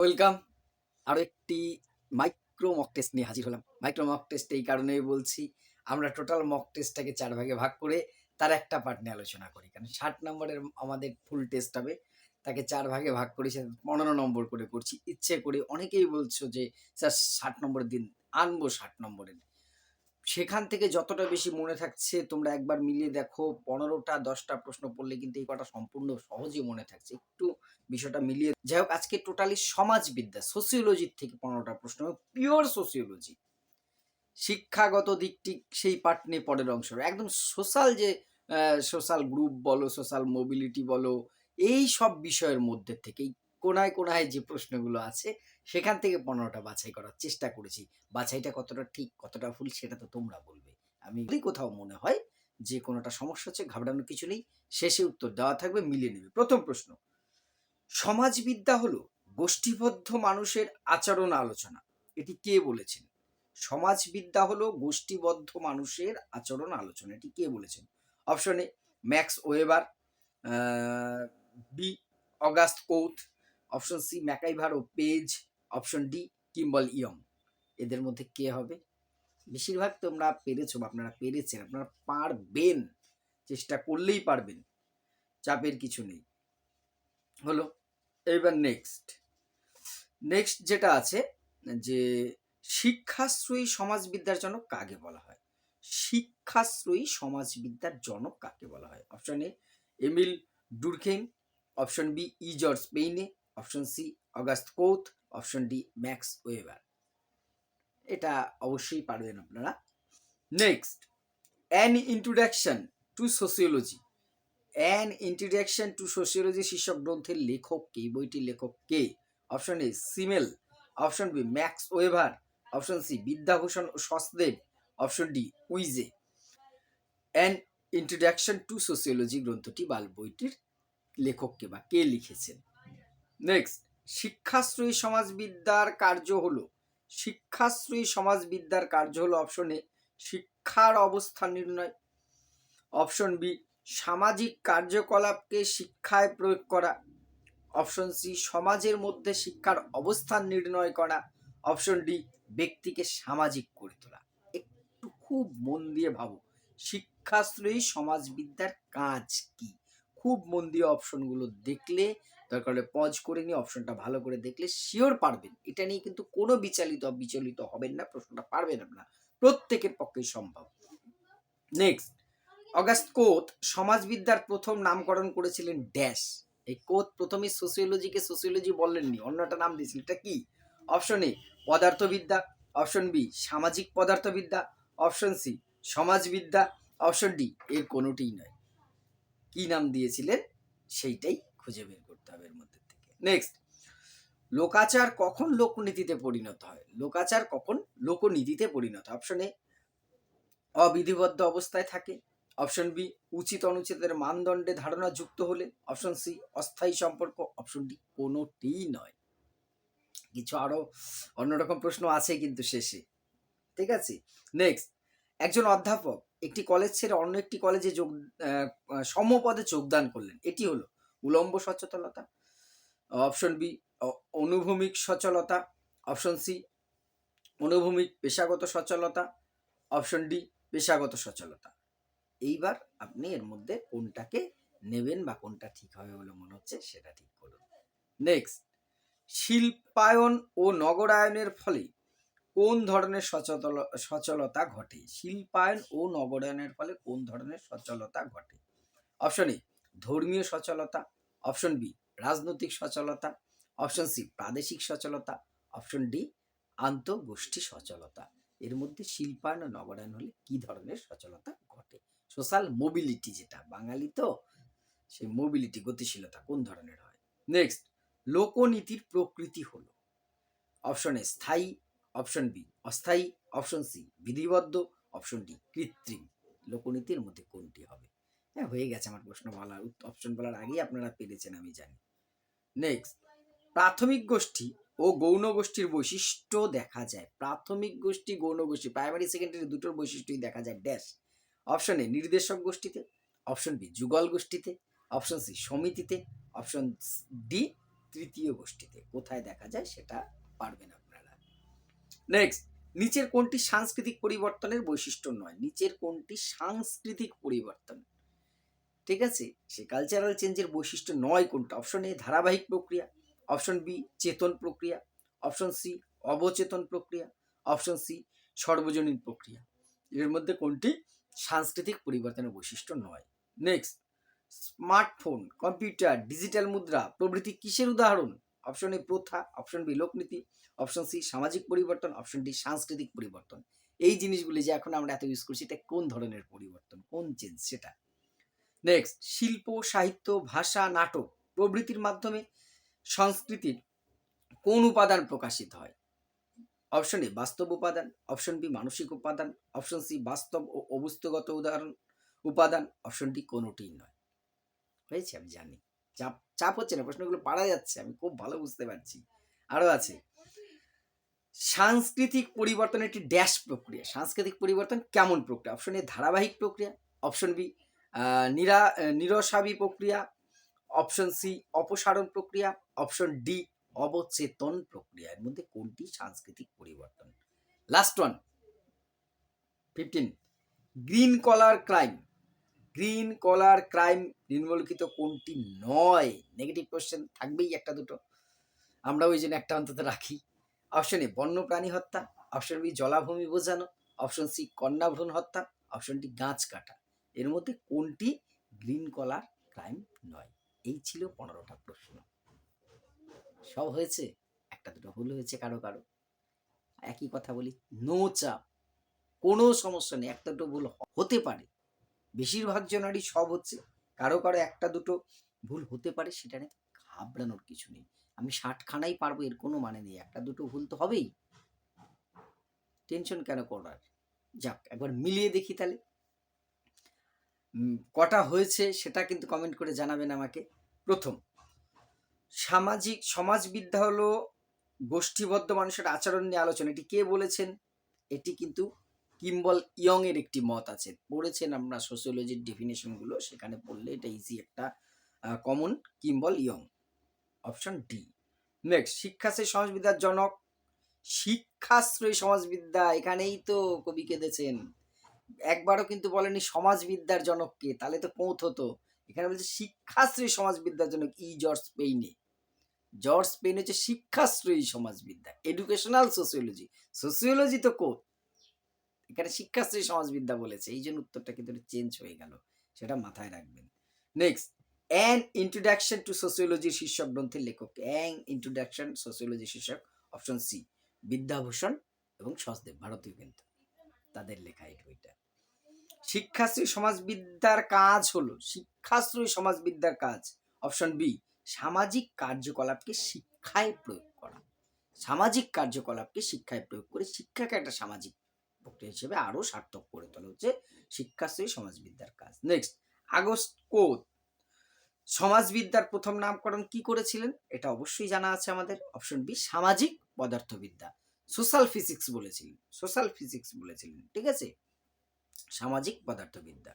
Welcome. আরও একটি micro mock test নিয়ে হাজির হলাম। মাইক্রো মক টেস্ট এই কারণেই বলছি, আমরা টোটাল মক টেস্টটাকে চার ভাগে ভাগ করে তার একটা পার্ট নিয়ে আলোচনা করি। কারণ ষাট নম্বরের আমাদের ফুল টেস্ট হবে, তাকে চার ভাগে ভাগ করি সে পনেরো নম্বর করে করছি। ইচ্ছে করে অনেকেই বলছো যে, স্যার, ষাট নম্বরের দিন, আনব ষাট নম্বরের। সেখান থেকে যতটা বেশি মনে থাকছে, তোমরা একবার মিলিয়ে দেখো, পনেরোটা, দশটা প্রশ্ন পড়লে কিন্তু এই কটা সম্পূর্ণ সহজেই মনে থাকছে। একটু বিষয়টা মিলিয়ে যাই হোক, আজকে টোটালি সমাজবিদ্যা সোসিওলজির থেকে পনেরোটা প্রশ্ন পিওর সোসিওলজি শিক্ষাগত দিকটি সেই পার্ট নিয়ে পরের অংশ একদম সোশ্যাল যে সোশ্যাল গ্রুপ বলো সোশ্যাল মোবিলিটি বলো, এই সব বিষয়ের মধ্যে থেকেই কোনায় কোনায় যে প্রশ্নগুলো আছে, সেখান থেকে পনেরোটা বাছাই করার চেষ্টা করেছি। বাছাইটা কতটা ঠিক, কতটা ভুল, সেটা তো তোমরা বলবে। আমি কোথাও মনে হয় যে কোনোটা সমস্যা হচ্ছে, ঘাবড়ানোর কিছু নেই, শেষে উত্তর দেওয়া থাকবে, মিলিয়ে নেবে। প্রথম প্রশ্ন, সমাজবিদ্যা হলো গোষ্ঠীবদ্ধ মানুষের আচরণ আলোচনা। এটি কে বলেছেন? সমাজবিদ্যা হলো গোষ্ঠীবদ্ধ মানুষের আচরণ আলোচনা। এটি কে বলেছেন? Option A, Max Weber B, August Comte option C MacIver O Page option D Kimball Young এদের মধ্যে কে হবে? বেশিরভাগ তোমরা পেরেছ বা আপনারা পেরেছেন, আপনারা পারবেন, চেষ্টা করলেই পারবেন, চাপের কিছু নেই। হলো, এবার নেক্সট নেক্সট যেটা আছে, যে শিক্ষাশ্রয়ী সমাজবিদ্যার জনক কাকে বলা হয়? শিক্ষাশ্রয়ী সমাজবিদ্যার জনক কাকে বলা হয়? Option A Emile Durkheim option B E George Payne option C, August Comte option D, Max Weber. এটা অবশ্যই পারবেন আপনারা। Next, an introduction to sociology. An introduction to sociology শীর্ষক গ্রন্থের লেখক কে, বইটির লেখক কে? Option A, Simmel. Option B, Max Weber option C, Vidyabhushan O Sachdev. Option D, Wiese. An introduction to sociology গ্রন্থটি বাল বইটির লেখককে বা কে লিখেছেন? নেক্সট শিক্ষাশ্রয়ী সমাজবিদ্যার কার্য হলো, শিক্ষাশ্রয়ী সমাজবিদ্যার কার্য হলো অপশন এ শিক্ষার অবস্থান নির্ণয়। অপশন বি সামাজিক কার্যকলাপকে শিক্ষায় প্রয়োগ করা। অপশন সি সমাজের মধ্যে শিক্ষার অবস্থান নির্ণয় করা। অপশন ডি ব্যক্তিকে সামাজিক করে তোলা। একটু খুব মন দিয়ে ভাবো, শিক্ষাশ্রয়ী সমাজবিদ্যার কাজ কি? খুব মন দিয়ে অপশনগুলো দেখলে দরকার হলে পজ করে নিয়ে অপশনটা ভালো করে দেখলে শিওর পারবেন। এটা নিয়ে কিন্তু কোনো বিচলিত বিচলিত হবেন না, প্রশ্নটা পারবেন আপনার। প্রত্যেকের পক্ষেই সম্ভব। নেক্সট অগাস্ট কোত সমাজবিদ্যার প্রথম নামকরণ করেছিলেন ড্যাশ এই কোত প্রথমে সোসিওলজিকে সোসিওলজি বললেননি অন্য একটা নাম দিয়েছিলেন। এটা কি? অপশন এ পদার্থবিদ্যা। অপশন বি সামাজিক পদার্থবিদ্যা। অপশন সি সমাজবিদ্যা। অপশন ডি এর কোনোটিই নয়। কি নাম দিয়েছিলেন? সেইটাই খুঁজে বের করতে হবে এর মধ্যে থেকে। নেক্সট লোকাচার কখন লোকনীতিতে পরিণত হয়? লোকাচার কখন লোকনীতিতে পরিণত অপশন এ অবিধিবদ্ধ অবস্থায় থাকে। অপশন বি উচিত অনুচিতের মানদণ্ডে ধারণা যুক্ত হলে। অপশন সি অস্থায়ী সম্পর্ক। অপশন ডি কোনোটিই নয়। কিছু আরও অন্যরকম প্রশ্ন আছে কিন্তু শেষে। ঠিক আছে? নেক্সট একজন অধ্যাপক একটি কলেজ ছেড়ে অন্য একটি কলেজে যোগ সমপদে যোগদান করলেন। এটি হলো উলম্ব সচেতনতা অপশন বি অনুভূমিক সচলতা অপশন সি অনুভূমিক পেশাগত সচলতা অপশন ডি পেশাগত সচলতা। এইবার আপনি এর মধ্যে কোনটাকে নেবেন বা কোনটা ঠিক হবে বলে মনে হচ্ছে সেটা ঠিক করুন। নেক্সট শিল্পায়ন ও নগরায়নের ফলে কোন ধরনের সচল সচলতা ঘটে? শিল্পায়ন ও নগরায়নের ফলে কোন ধরনের সচলতা ঘটে? অপশন এ ধর্মীয় সচলতা অপশন বি রাজনৈতিক সচলতা অপশন সি প্রাদেশিক সচলতা অপশন ডি আন্তঃগোষ্ঠী সচলতা। এর মধ্যে শিল্পায়ন ও নগরায়ন হলে কি ধরনের সচলতা ঘটে? সোশ্যাল মোবিলিটি যেটা, বাঙালি তো, সেই মোবিলিটি গতিশীলতা কোন ধরনের হয়? নেক্সট লোকনীতির প্রকৃতি হল। অপশন এ স্থায়ী অপশন বি অস্থায়ী অপশন সি বিধিবদ্ধ অপশন ডি কৃত্রিম। লোকনীতির মধ্যে কোনটি হবে? হ্যাঁ হয়ে গেছে আমার প্রশ্ন বলার অপশন বলার আগেই আপনারা পেরেছেন, আমি জানি। নেক্সট প্রাথমিক গোষ্ঠী ও গৌণ গোষ্ঠীর বৈশিষ্ট্য দেখা যায়। প্রাথমিক গোষ্ঠী, গৌণ গোষ্ঠী প্রাইমারি সেকেন্ডারি দুটোর বৈশিষ্ট্যই দেখা যায়। ড্যাশ অপশন এ নির্দেশক গোষ্ঠীতে অপশন বি যুগল গোষ্ঠীতে অপশন সি সমিতিতে অপশন ডি তৃতীয় গোষ্ঠীতে। কোথায় দেখা যায় সেটা পারবেন আপনারা। নেক্সট নিচের কোনটি সাংস্কৃতিক পরিবর্তনের বৈশিষ্ট্য নয়? নিচের কোনটি সাংস্কৃতিক পরিবর্তন? ঠিক আছে? সে কালচারাল চেঞ্জের বৈশিষ্ট্য নয় কোনটা? অপশন এ ধারাবাহিক প্রক্রিয়া অপশন বি চেতন প্রক্রিয়া অপশন সি অবচেতন প্রক্রিয়া অপশন সি সর্বজনীন প্রক্রিয়া। এর মধ্যে কোনটি? সাংস্কৃতিক পরিবর্তনের বৈশিষ্ট্য নয়। নেক্সট স্মার্টফোন কম্পিউটার ডিজিটাল মুদ্রা, প্রভৃতি কিসের উদাহরণ? অপশন এ প্রথা অপশন বি লোকনীতি অপশন সি সামাজিক পরিবর্তন অপশন ডি সাংস্কৃতিক পরিবর্তন। এই জিনিসগুলি যে এখন আমরা এত ইউজ করছি, এটা কোন ধরনের পরিবর্তন? কোন চেঞ্জ সেটা? নেক্সট শিল্প, সাহিত্য, ভাষা, নাটক প্রভৃতির মাধ্যমে সংস্কৃতির কোন উপাদান প্রকাশিত হয়? অপশন এ বাস্তব উপাদান। অপশন বি মানসিক উপাদান। অপশন সি বাস্তব ও অবস্তুগত উদাহরণ উপাদান। অপশন ডি কোনোটিই নয়। হয়েছে? আমি জানি। চাপ চাপ হচ্ছে না, প্রশ্নগুলো পারা যাচ্ছে, আমি খুব ভালো বুঝতে পারছি। আরও আছে। সাংস্কৃতিক পরিবর্তন একটি ড্যাশ প্রক্রিয়া। সাংস্কৃতিক পরিবর্তন কেমন প্রক্রিয়া? অপশন এ ধারাবাহিক প্রক্রিয়া। অপশন বি নিরা নিরসাবী প্রক্রিয়া অপশন সি অপসারণ প্রক্রিয়া অপশন ডি অবচেতন প্রক্রিয়া। এর মধ্যে কোনটি? সাংস্কৃতিক পরিবর্তন। Last one fifteen green collar crime green collar crime নিম্নলিখিত কোনটি নয়? নেগেটিভ কোশ্চেন থাকবেই একটা দুটো। আমরা ওই জন্য একটা অন্তত রাখি। অপশন এ বন্যপ্রাণী হত্যা। অপশন বি জলাভূমি বোঝানো। অপশন সি কন্যাভ্রূণ হত্যা। অপশন ডি গাছ কাটা। এর মধ্যে কোনটি গ্রিন কলার ক্রাইম নয়? এই ছিল পনেরোটা প্রশ্ন। সব হয়েছে? একটা দুটো ভুল হয়েছে কারও কারও। একই কথা বলি, নো চাপ। কোনো সমস্যা নেই, একটা দুটো ভুল হতে পারে। বেশিরভাগ জনেরই সব হচ্ছে। কারও কারও একটা দুটো ভুল হতে পারে, সেটা নিয়ে ঘাবড়ানোর কিছু নেই। আমি ষাটখানাই পারব, এর কোনো মানে নেই। একটা দুটো ভুল তো হবেই। টেনশন কেন করার? যাক, একবার মিলিয়ে দেখি তাহলে। কটা হয়েছে সেটা কিন্তু কমেন্ট করে জানাবেন আমাকে। প্রথম, সামাজিক, সমাজবিদ্যা হলো গোষ্ঠীবদ্ধ মানুষের আচরণ নিয়ে আলোচনা। এটি কে বলেছেন? এটি কিন্তু কিম্বল ইয়ং এর একটি মত আছে। পড়েছেন আমরা সোসিওলজির ডেফিনেশনগুলো সেখানে পড়লে এটা ইজি একটা common Kimball Young. Option D next Shikshashree সমাজবিদ্যার জনক। শিক্ষাশ্রয়ী সমাজবিদ্যা, এখানেই তো কবি কেঁদেছেন। একবারও কিন্তু বলেনি সমাজবিদ্যার জনককে তাহলে তো পৌঁথ হতো। এখানে বলছে শিক্ষাশ্রয়ী সমাজবিদ্যার জনক E George Payne. George Payne হচ্ছে শিক্ষাশ্রয়ী সমাজবিদ্যা এডুকেশনাল সোসিওলজি সোসিওলজি তো কোর এখানে শিক্ষাশ্রী সমাজবিদ্যা বলেছে, এই জন্য উত্তরটা কিন্তু চেঞ্জ হয়ে গেল, সেটা মাথায় রাখবেন। Next an introduction to sociology শীর্ষক গ্রন্থের লেখক অ্যাং ইন্ট্রোডাকশন সোসিওলজি শীর্ষক অপশন সি বিদ্যাভূষণ এবং সচদেব, ভারতীয় কিন্তু। তাদের লেখা এই বইটা। শিক্ষাশ্রী সমাজবিদ্যার কাজ হলো, শিক্ষাশ্রী সমাজবিদ্যার কাজ। অপশন বি সামাজিক কার্যকলাপকে শিক্ষায় প্রয়োগ করা। সামাজিক কার্যকলাপকে শিক্ষায় প্রয়োগ করে শিক্ষাকে একটা সামাজিক প্রক্রিয়া হিসেবে আরও সার্থক করে তোলা হচ্ছে শিক্ষাশ্রী সমাজবিদ্যার কাজ। নেক্সট আগস্ট কোদ সমাজবিদ্যার প্রথম নামকরণ কি করেছিলেন? এটা অবশ্যই জানা আছে আমাদের। অপশন বি সামাজিক পদার্থবিদ্যা। সোশ্যাল ফিজিক্স বলেছিলেন, সোশ্যাল ফিজিক্স বলেছিলেন, ঠিক আছে? সামাজিক পদার্থবিদ্যা।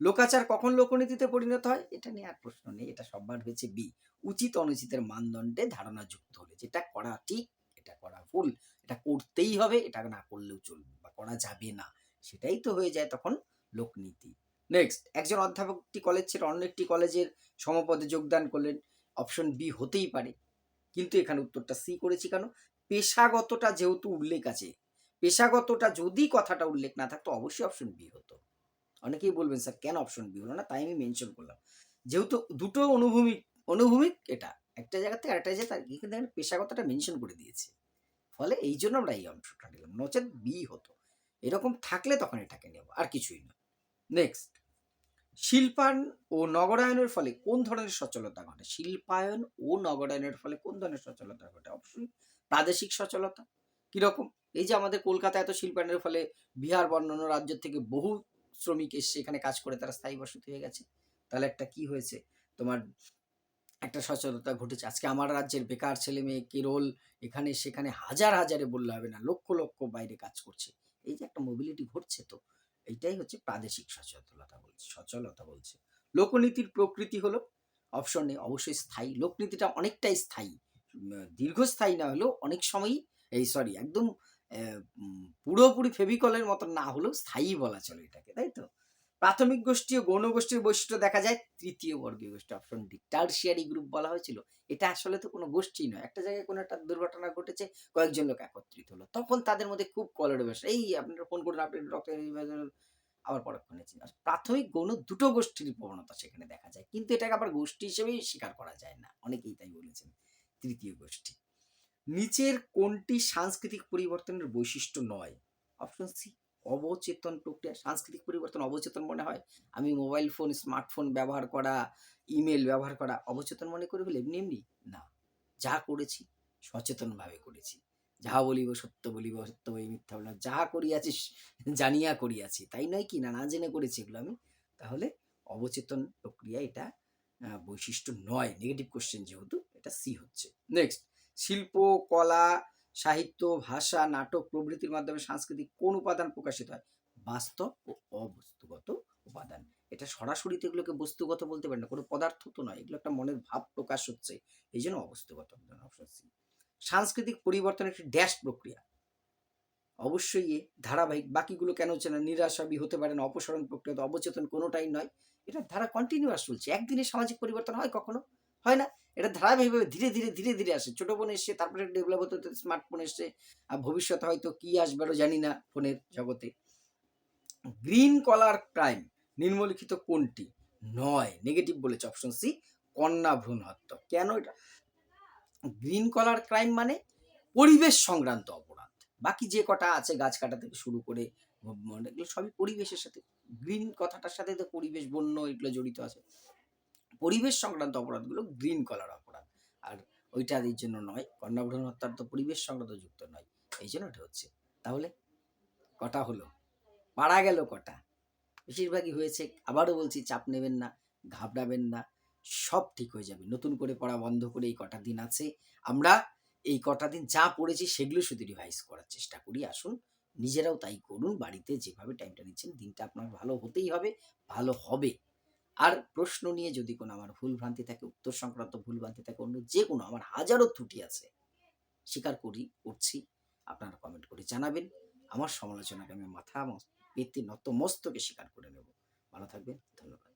লোকাচার কখন লোকনীতিতে পরিণত হয়? এটা নিয়ে আর প্রশ্ন নেই, এটা সববার হয়েছে বি উচিত অনুচিতের মানদণ্ডে ধারণা যুক্ত হলে, যেটা করা ঠিক, এটা করা ভুল, এটা করতেই হবে, এটা না করলেও চলবে বা করা যাবে না, সেটাই তো হয়ে যায় তখন লোকনীতি। নেক্সট একজন অধ্যাপক একটি কলেজ ছেড়ে অন্য একটি কলেজের সমপদে যোগদান করলেন অপশন বি হতেই পারে। কিন্তু এখানে উত্তরটা সি করেছি কেন? পেশাগতটা যেহেতু উল্লেখ আছে, পেশাগতটা যদি কথাটা উল্লেখ না থাকতো অবশ্যই অপশন বি হতো। অনেকেই বলবেন, স্যার, কেন অপশন বি হলো না? তাই আমি মেনশন করলাম। যেহেতু দুটো অনুভূমিক অনুভূমিক এটা, একটা জায়গা থেকে আরেকটা জায়গায় তার কিন্তু এখানে পেশাগতটা মেনশন করে দিয়েছে। ফলে এই জন্য আমরা এই অংশটা নিলাম। নচেত বি হতো। এরকম থাকলে তখন এটাকে নেব, আর কিছুই না। নেক্সট শিল্পায়ন ও নগরায়নের ফলে কোন ধরনের সচলতা ঘটে? শিল্পায়ন ও নগরায়নের ফলে কোন ধরনের সচলতা ঘটে? অবশ্যই প্রাদেশিক সচলতা। কীরকম এই যে আমাদের কলকাতা এত শিল্পায়নের ফলে বিহার বর্ণন্য রাজ্য থেকে বহু শ্রমিক এসে এখানে কাজ করে, তারা স্থায়ী বসতি হয়ে গেছে। তাহলে একটা কি হয়েছে? তোমার একটা সচলতা ঘটেছে। আজকে আমার রাজ্যের বেকার ছেলে মেয়ে কেরল এখানে, সেখানে হাজার হাজারে বললে হবে না, লক্ষ লক্ষ বাইরে কাজ করছে। এই যে একটা মোবিলিটি ঘটছে তো। এইটাই হচ্ছে প্রাদেশিক সচেতনতা বলছে, সচলতা বলছে। লোকনীতির প্রকৃতি হলো অপশন নেই অবশ্যই স্থায়ী। লোকনীতিটা অনেকটাই স্থায়ী। দীর্ঘস্থায়ী না হলেও অনেক সময়ই এই সরি একদম পুরোপুরি ফেভিকলের মতন না হলেও স্থায়ী বলা চলে এটাকে, তাই তো? প্রাথমিক গোষ্ঠী ও গৌণ গোষ্ঠীর বৈশিষ্ট্য দেখা যায়, তৃতীয় বর্গীয় গোষ্ঠী অপশন ডি টার্সিয়ারি গ্রুপ বলা হয়েছিল। এটা আসলে তো কোনো গোষ্ঠী নয়। একটা জায়গায় কোনো একটা দুর্ঘটনা ঘটেছে, কয়েকজন লোক একত্রিত হলো। তখন তাদের মধ্যে খুব কলরে বসে এই আপনারা ফোন করুন, আপনি আবার পরক্ষণে চিনি। আর প্রাথমিক গৌণ দুটো গোষ্ঠীর প্রবণতা সেখানে দেখা যায়। কিন্তু এটাকে আবার গোষ্ঠী হিসেবেই স্বীকার করা যায় না। অনেকেই তাই বলেছেন, তৃতীয় গোষ্ঠী। নিচের কোনটি সাংস্কৃতিক পরিবর্তনের বৈশিষ্ট্য নয়? অপশন সি অবচেতন প্রক্রিয়া সাংস্কৃতিক পরিবর্তন অবচেতন মনে হয়। আমি মোবাইল ফোন, স্মার্টফোন ব্যবহার করা, ইমেল ব্যবহার করা অবচেতন মনে করে ফেলে? এমনি এমনি না। যা করেছি, সচেতনভাবে করেছি। যাহা বলিব সত্য বলিব, সত্য বই মিথ্যা বলিব যাহা করিয়াছি জানিয়া করিয়াছি। তাই নয় কি না? না জেনে করেছি এগুলো আমি। তাহলে অবচেতন প্রক্রিয়া এটা বৈশিষ্ট্য নয়। নেগেটিভ কোশ্চেন যেহেতু, এটা সি হচ্ছে। নেক্সট শিল্প, কলা সাহিত্য, ভাষা, নাটক প্রভৃতির মাধ্যমে সাংস্কৃতিক কোন উপাদান প্রকাশিত হয়? বাস্তব ও অবস্তুগত উপাদান। এটা সরাসরি এগুলোকে বস্তুগত বলতে পারে না, কোনো পদার্থ তো নয়। এগুলো একটা মনের ভাব প্রকাশ হচ্ছে। এই জন্য অবস্তুগত সাংস্কৃতিক পরিবর্তন একটি ড্যাশ প্রক্রিয়া। অবশ্যই এ ধারাবাহিক বাকিগুলো কেন হচ্ছে না? নিরাশাবী হতে পারে না, অপসারণ প্রক্রিয়া অবচেতন কোনোটাই নয়। এটা ধারা কন্টিনিউয়াস চলছে। একদিনে সামাজিক পরিবর্তন হয় কখনো? হয় না? এটা ধারাবাহিকভাবে ধীরে ধীরে ধীরে ধীরে আসে। ছোট ফোন এসছে, তারপরে ডেভেলপ হতে হতে স্মার্টফোন এসছে। আর ভবিষ্যতে হয়তো কি আসবে আরও জানি না ফোনের জগতে। গ্রিন কলার ক্রাইম নিম্নলিখিত কোনটি? নয়, নেগেটিভ বলেছে অপশন সি কন্যা ভ্রূণ হত্যা। কেন এটা? গ্রিন কলার ক্রাইম মানে পরিবেশ সংক্রান্ত অপরাধ। বাকি যে কটা আছে গাছ কাটা থেকে শুরু করে এগুলো সবই পরিবেশের সাথে। গ্রিন কথাটার সাথে তো পরিবেশ বন্য এগুলো জড়িত আছে। পরিবেশ সংক্রান্ত অপরাধগুলো গ্রিন কলার অপরাধ। আর ওইটা এর জন্য নয় কন্যাভ্রূণ হত্যার তো পরিবেশ সংক্রান্ত যুক্ত নয়, এই জন্য এটা হচ্ছে। তাহলে কটা হলো? পারা গেল কটা? বেশিরভাগই হয়েছে, আবারও বলছি চাপ নেবেন না, ঘাবড়াবেন না, সব ঠিক হয়ে যাবে। নতুন করে পড়া বন্ধ করে এই কটা দিন আছে। আমরা এই কটা দিন যা পড়েছি সেগুলো শুধু রিভাইজ করার চেষ্টা করি। আসুন, নিজেরাও তাই করুন, বাড়িতে যেভাবে টাইমটা নিচ্ছেন দিনটা আপনার ভালো হতেই হবে, ভালো হবে। আর প্রশ্ন নিয়ে যদি কোনো আমার ভুল ভ্রান্তি থাকে, উত্তর সংক্রান্ত ভুল ভ্রান্তি থাকে, অন্য যে কোনো আমার হাজারো ত্রুটি আছে, স্বীকার করি, করছি, আপনারা কমেন্ট করে জানাবেন। আমার সমালোচনাকে আমি মাথা পেতে নত মস্তকে স্বীকার করে নেব। ভালো থাকবেন, ধন্যবাদ।